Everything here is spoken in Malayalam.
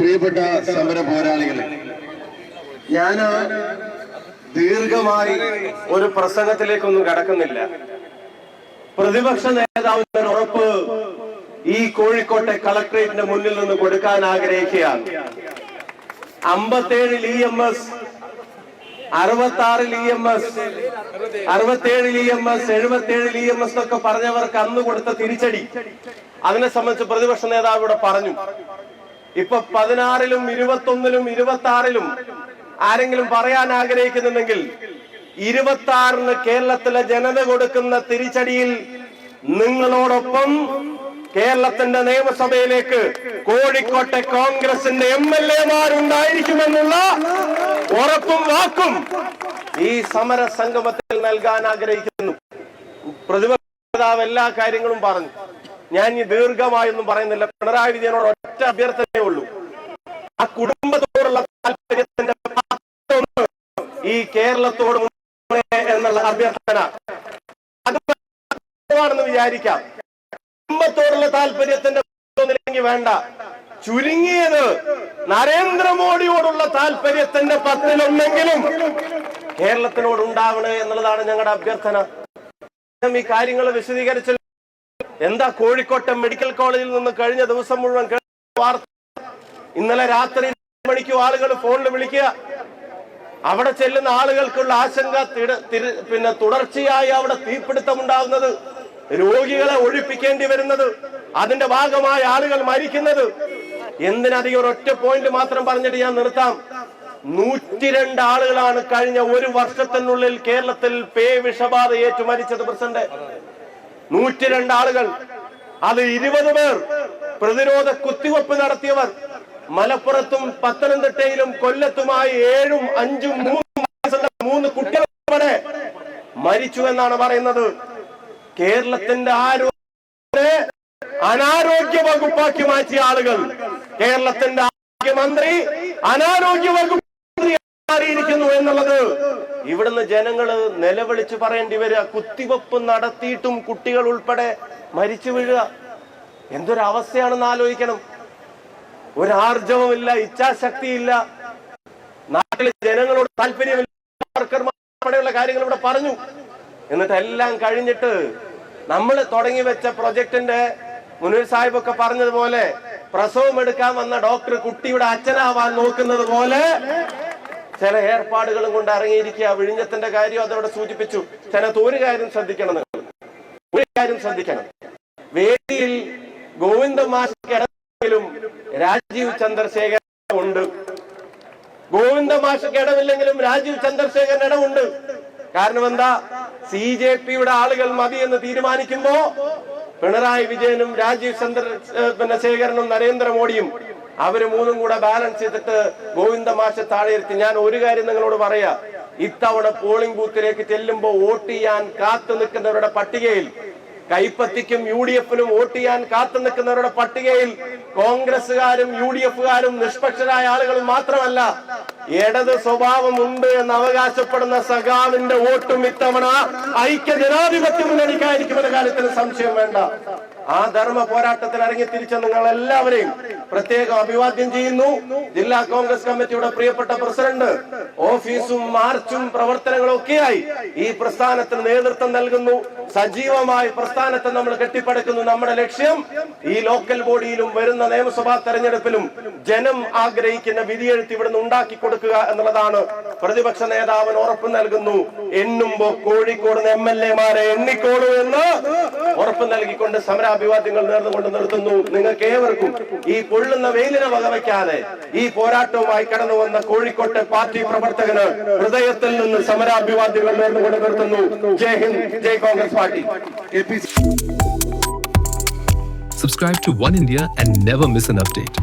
പ്രിയപ്പെട്ട സമര പോരാളികളെ ഞാൻ ദീർഘമായി ഒരു പ്രസംഗത്തിലേക്കൊന്നും കടക്കുന്നില്ല. പ്രതിപക്ഷ നേതാവിന്റെ ഉറപ്പ് ഈ കോഴിക്കോട്ടെ കളക്ടറേറ്റിന്റെ മുന്നിൽ നിന്ന് കൊടുക്കാൻ ആഗ്രഹിക്കുകയാണ്. അമ്പത്തേഴിൽ ഇ എം എസ് അറുപത്തി ആറിൽ ഇ എം എസ് അറുപത്തേഴിൽ ഇ എം എസ് എഴുപത്തേഴിൽ ഇ എം എസ് എന്നൊക്കെ പറഞ്ഞവർക്ക് അന്ന് കൊടുത്ത തിരിച്ചടി. അതിനെ സംബന്ധിച്ച് പ്രതിപക്ഷ നേതാവ് ഇവിടെ പറഞ്ഞു. ഇപ്പൊ പതിനാറിലും ഇരുപത്തൊന്നിലും ഇരുപത്തി ആറിലും ആരെങ്കിലും പറയാൻ ആഗ്രഹിക്കുന്നുണ്ടെങ്കിൽ ഇരുപത്തി ആറിന് കേരളത്തിലെ ജനത കൊടുക്കുന്ന തിരിച്ചടിയിൽ നിങ്ങളോടൊപ്പം കേരളത്തിന്റെ നിയമസഭയിലേക്ക് കോഴിക്കോട്ടെ കോൺഗ്രസിന്റെ എം എൽ എമാരുണ്ടായിരിക്കുമെന്നുള്ള ഉറപ്പും വാക്കും ഈ സമര സംഗമത്തിൽ നൽകാൻ ആഗ്രഹിക്കുന്നു. പ്രതിപക്ഷ എല്ലാ കാര്യങ്ങളും പറഞ്ഞു. ഞാൻ ഈ ദീർഘമായൊന്നും പറയുന്നില്ല. പിണറായി വിജയനോട് ഒറ്റ അഭ്യർത്ഥനയേ ഉള്ളൂ. ആ കുടുംബത്തോടുള്ള താല്പര്യത്തിന്റെ ഈ കേരളത്തോട് എന്നുള്ള അഭ്യർത്ഥന. അതാണെന്ന് വിചാരിക്കാം. കുടുംബത്തോടുള്ള താല്പര്യത്തിന്റെ വേണ്ട. ചുരുങ്ങിയത് നരേന്ദ്രമോദിയോടുള്ള താല്പര്യത്തിന്റെ പത്തിലൊന്നെങ്കിലും കേരളത്തിനോട് ഉണ്ടാവണേ എന്നുള്ളതാണ് ഞങ്ങളുടെ അഭ്യർത്ഥന. ഈ കാര്യങ്ങൾ വിശദീകരിച്ച എന്താ കോഴിക്കോട്ടെ മെഡിക്കൽ കോളേജിൽ നിന്ന് കഴിഞ്ഞ ദിവസം മുഴുവൻ വാർത്ത? ഇന്നലെ രാത്രി മണിക്കും ആളുകൾ ഫോണിൽ വിളിക്കുക. അവിടെ ചെല്ലുന്ന ആളുകൾക്കുള്ള ആശങ്ക പിന്നെ തുടർച്ചയായി അവിടെ തീപിടുത്തം ഉണ്ടാകുന്നത് രോഗികളെ ഒഴിപ്പിക്കേണ്ടി വരുന്നത് അതിന്റെ ഭാഗമായ ആളുകൾ മരിക്കുന്നത്. എന്തിനധികം ഒറ്റ പോയിന്റ് മാത്രം പറഞ്ഞിട്ട് ഞാൻ നിർത്താം. നൂറ്റിരണ്ട് ആളുകളാണ് കഴിഞ്ഞ ഒരു വർഷത്തിനുള്ളിൽ കേരളത്തിൽ പേ വിഷബാധ ഏറ്റു മരിച്ചത് പ്രസിഡന്റ്. നൂറ്റിരണ്ട് ആളുകൾ. അത് ഇരുപത് പേർ പ്രതിരോധ കുത്തിവെപ്പ് നടത്തിയവർ. മലപ്പുറത്തും പത്തനംതിട്ടയിലും കൊല്ലത്തുമായി ഏഴും അഞ്ചും മൂന്നും മൂന്ന് കുട്ടികൾ മരിച്ചു എന്നാണ് പറയുന്നത്. കേരളത്തിന്റെ ആരോഗ്യ അനാരോഗ്യ വകുപ്പാക്കി മാറ്റിയ ആളുകൾ. കേരളത്തിന്റെ ആരോഗ്യമന്ത്രി അനാരോഗ്യ വകുപ്പ് മാറിയിരിക്കുന്നു എന്നുള്ളത്. ഇവിടുന്ന് ജനങ്ങൾ നിലവിളിച്ച് പറയേണ്ടി വരിക. കുത്തിവെപ്പ് നടത്തിയിട്ടും കുട്ടികൾ ഉൾപ്പെടെ മരിച്ചു വീഴുക. എന്തൊരു അവസ്ഥയാണെന്ന് ആലോചിക്കണം. ഒരു ആർജവമില്ല ഇച്ഛാശക്തിയില്ല. നാട്ടിലെ ജനങ്ങളോട് താല്പര്യമില്ല. കാര്യങ്ങൾ ഇവിടെ പറഞ്ഞു. എന്നിട്ട് എല്ലാം കഴിഞ്ഞിട്ട് നമ്മൾ തുടങ്ങി വെച്ച പ്രൊജക്ടിന്റെ മുനീർ സാഹിബ് ഒക്കെ പറഞ്ഞതുപോലെ പ്രസവം എടുക്കാൻ വന്ന ഡോക്ടർ കുട്ടിയുടെ അച്ഛനാവാൻ നോക്കുന്നത് പോലെ ചില ഏർപ്പാടുകളും കൊണ്ട് ഇറങ്ങിയിരിക്കുക വിഴിഞ്ഞത്തിന്റെ കാര്യം അതവിടെ സൂചിപ്പിച്ചു. ചിലത് ഒരു കാര്യം ശ്രദ്ധിക്കണം. ഒരു കാര്യം ശ്രദ്ധിക്കണം. വേദിയിൽ ഗോവിന്ദ മാഷക്കിടവിലും രാജീവ് ചന്ദ്രശേഖരൻ ഉണ്ട്. ഗോവിന്ദ മാഷക്കിടവില്ലെങ്കിലും രാജീവ് ചന്ദ്രശേഖരൻ ഇടമുണ്ട് കാരണം എന്താ? സി ജെ പിയുടെ ആളുകൾ മതി എന്ന് തീരുമാനിക്കുമ്പോ പിണറായി വിജയനും രാജീവ് ചന്ദ്ര ശേഖരനും നരേന്ദ്രമോദിയും അവർ മൂന്നും കൂടെ ബാലൻസ് ചെയ്തിട്ട് ഗോവിന്ദ മാഷെ താഴെ ഇരുത്തി. ഞാൻ ഒരു കാര്യം നിങ്ങളോട് പറയാ. ഇത്തവണ പോളിംഗ് ബൂത്തിലേക്ക് ചെല്ലുമ്പോൾ വോട്ട് ചെയ്യാൻ കാത്തു നിൽക്കുന്നവരുടെ പട്ടികയിൽ കൈപ്പത്തിക്കും യു ഡി എഫിനും വോട്ട് ചെയ്യാൻ കാത്തു നിൽക്കുന്നവരുടെ പട്ടികയിൽ കോൺഗ്രസുകാരും യു ഡി എഫുകാരും നിഷ്പക്ഷരായ ആളുകളും മാത്രമല്ല ഇടത് സ്വഭാവമുണ്ട് എന്ന് അവകാശപ്പെടുന്ന സഖാവിന്റെ വോട്ടും ഇത്തവണ ഐക്യ ജനാധിപത്യ മുന്നണിക്കായിരിക്കുമെന്ന കാര്യത്തിന് സംശയം വേണ്ട. ആ ധർമ്മ പോരാട്ടത്തിൽ ഇറങ്ങി തിരിച്ച നിങ്ങൾ എല്ലാവരെയും പ്രത്യേകം അഭിവാദ്യം ചെയ്യുന്നു. ജില്ലാ കോൺഗ്രസ് കമ്മിറ്റിയുടെ പ്രിയപ്പെട്ട പ്രസിഡന്റ് ഓഫീസും മാർച്ചും പ്രവർത്തനങ്ങളും ഒക്കെയായി ഈ പ്രസ്ഥാനത്തിന് നേതൃത്വം നൽകുന്നു. സജീവമായി പ്രസ്ഥാനത്തെ നമ്മൾ കെട്ടിപ്പടുക്കുന്നു. നമ്മുടെ ലക്ഷ്യം ഈ ലോക്കൽ ബോഡിയിലും വരുന്ന നിയമസഭാ തെരഞ്ഞെടുപ്പിലും ജനം ആഗ്രഹിക്കുന്ന വിധിയെഴുത്ത് ഇവിടുന്ന് ഉണ്ടാക്കി കൊടുക്കുക എന്നുള്ളതാണ് പ്രതിപക്ഷ നേതാവിന് ഉറപ്പ് നൽകുന്നു. എണ്ണുമ്പോ കോഴിക്കോട് എം എൽ എമാരെ എണ്ണിക്കോളൂ എന്ന് ഉറപ്പ് നൽകിക്കൊണ്ട് സമരാഭിവാദ്യങ്ങൾ നേർന്നുകൊണ്ട് നിർത്തുന്നു. നിങ്ങൾക്ക് ഏവർക്കും ഈ കൊള്ളുന്ന വെയിലിനെ വകവയ്ക്കാതെ ഈ പോരാട്ടവുമായി കടന്നു വന്ന കോഴിക്കോട്ടെ പാർട്ടി പ്രവർത്തകന് ഹൃദയത്തിൽ നിന്ന് സമരാഭിവാദ്യങ്ങൾ നേർന്നുകൊണ്ട് നിർത്തുന്നു. Jai Hind Jai Congress party. Subscribe to One India and never miss an update.